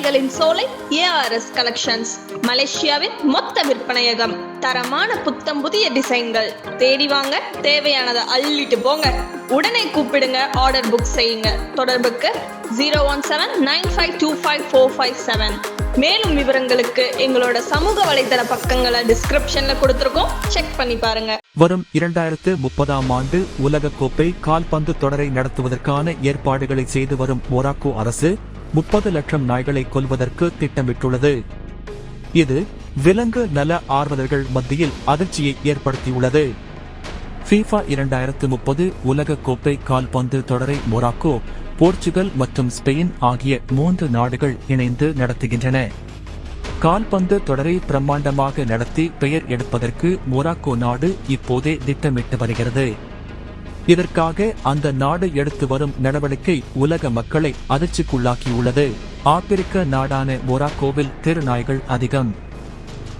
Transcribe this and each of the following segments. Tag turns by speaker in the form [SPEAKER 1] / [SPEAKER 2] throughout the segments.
[SPEAKER 1] ஆடைகளின் சோலை ARS collections மலேசியாவின் மொத்த விற்பனையகம். தரமான புத்தம் புதிய டிசைன்கள். தேடி வாங்க தேவையானதை அள்ளிட்டு போங்க. உடனே கூப்பிடுங்க ஆர்டர் புக் செய்யுங்க. தொடர்புக்கு zero one seven nine five two five four five seven மேலும் விவரங்களுக்கு எங்களோட சமூக வலைதள பக்கங்களை டிஸ்கிரிப்ஷன்ல கொடுத்துருக்கோம். செக் பண்ணி பாருங்க.
[SPEAKER 2] வரும் இரண்டாயிரத்து முப்பதாம் ஆண்டு உலக கோப்பை கால்பந்து தொடரை நடத்துவதற்கான ஏற்பாடுகளை செய்து வரும் மொராக்கோ அரசு முப்பது லட்சம் நாய்களை கொல்வதற்கு திட்டமிட்டுள்ளது. இது விலங்கு நல ஆர்வலர்கள் மத்தியில் அதிர்ச்சியை ஏற்படுத்தியுள்ளது. ஃபீஃபா இரண்டாயிரத்து முப்பது உலக கோப்பை கால்பந்து தொடரை மொராக்கோ போர்ச்சுகல் மற்றும் ஸ்பெயின் ஆகிய மூன்று நாடுகள் இணைந்து நடத்துகின்றன. கால்பந்து தொடரை பிரம்மாண்டமாக நடத்தி பெயர் எடுப்பதற்கு மொராக்கோ நாடு இப்போதே திட்டமிட்டு வருகிறது. இதற்காக அந்த நாடு எடுத்து வரும் நடவடிக்கை உலக மக்களை அதிர்ச்சிக்குள்ளாக்கியுள்ளது. ஆப்பிரிக்க நாடான மொராக்கோவில் தெருநாய்கள் அதிகம்.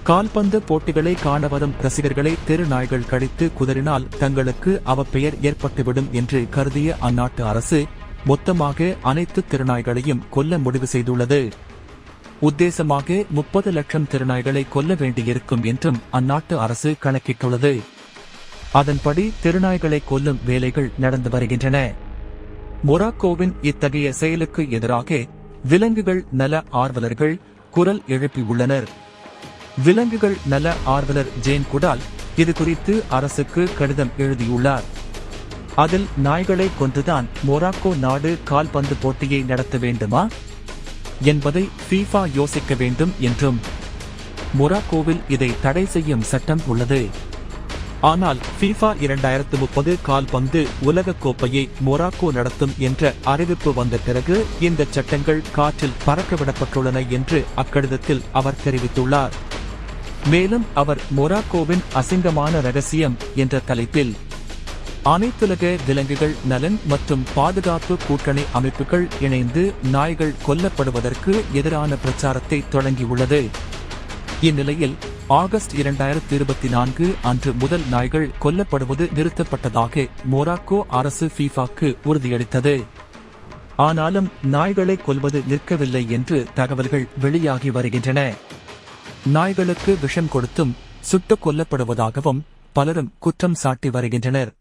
[SPEAKER 2] கால்பந்து போட்டிகளை காண வரும் ரசிகர்களை தெரு நாய்கள் கடித்து குதறினால் தங்களுக்கு அவப்பெயர் ஏற்பட்டுவிடும் என்று கருதிய அந்நாட்டு அரசு மொத்தமாக அனைத்து திருநாய்களையும் கொல்ல முடிவு செய்துள்ளது. உத்தேசமாக முப்பது லட்சம் திருநாய்களை கொல்ல வேண்டியிருக்கும் என்றும் அந்நாட்டு அரசு கணக்கிட்டுள்ளது. அதன்படி திருநாய்களை கொல்லும் வேலைகள் நடந்து வருகின்றன. மொராக்கோவின் இத்தகைய செயலுக்கு எதிராக விலங்குகள் நல ஆர்வலர்கள் குரல் எழுப்பியுள்ளனர் விலங்குகள் நல ஆர்வலர் ஜேன் குடால் இது குறித்து அரசுக்கு கடிதம் எழுதியுள்ளார். அதில் நாய்களை கொன்றுதான் மொராக்கோ நாடு கால்பந்து போட்டியை நடத்த வேண்டுமா? என்பதை ஃபீஃபா யோசிக்க வேண்டும் என்றும். மொராக்கோவில் இதை தடை செய்யும் சட்டம் உள்ளது. ஆனால் ஃபிஃபா இரண்டாயிரத்து முப்பது கால்பந்து உலக கோப்பையை மொராக்கோ நடத்தும் என்ற அறிவிப்பு வந்த பிறகு இந்த சட்டங்கள் காற்றில் பறக்கவிடப்பட்டுள்ளன என்று அக்கடிதத்தில் அவர் தெரிவித்துள்ளார். மேலும் அவர் மொராக்கோவின் அசிங்கமான ரகசியம் என்ற தலைப்பில் அனைத்துலக விலங்குகள் நலன் மற்றும் பாதுகாப்பு கூட்டணி அமைப்புகள் இணைந்து நாய்கள் கொல்லப்படுவதற்கு எதிரான பிரச்சாரத்தை தொடங்கியுள்ளது. இந்நிலையில் ஆகஸ்ட் இரண்டாயிரத்தி இருபத்தி நான்கு அன்று முதல் நாய்கள் கொல்லப்படுவது நிறுத்தப்பட்டதாக மொராக்கோ அரசு ஃபீஃபாக்கு உறுதியளித்தது. ஆனாலும் நாய்களை கொல்வது நிற்கவில்லை என்று தகவல்கள் வெளியாகி வருகின்றன. நாய்களுக்கு விஷம் கொடுத்தும் சுட்டுக் கொல்லப்படுவதாகவும் பலரும் குற்றம் சாட்டி வருகின்றனர்.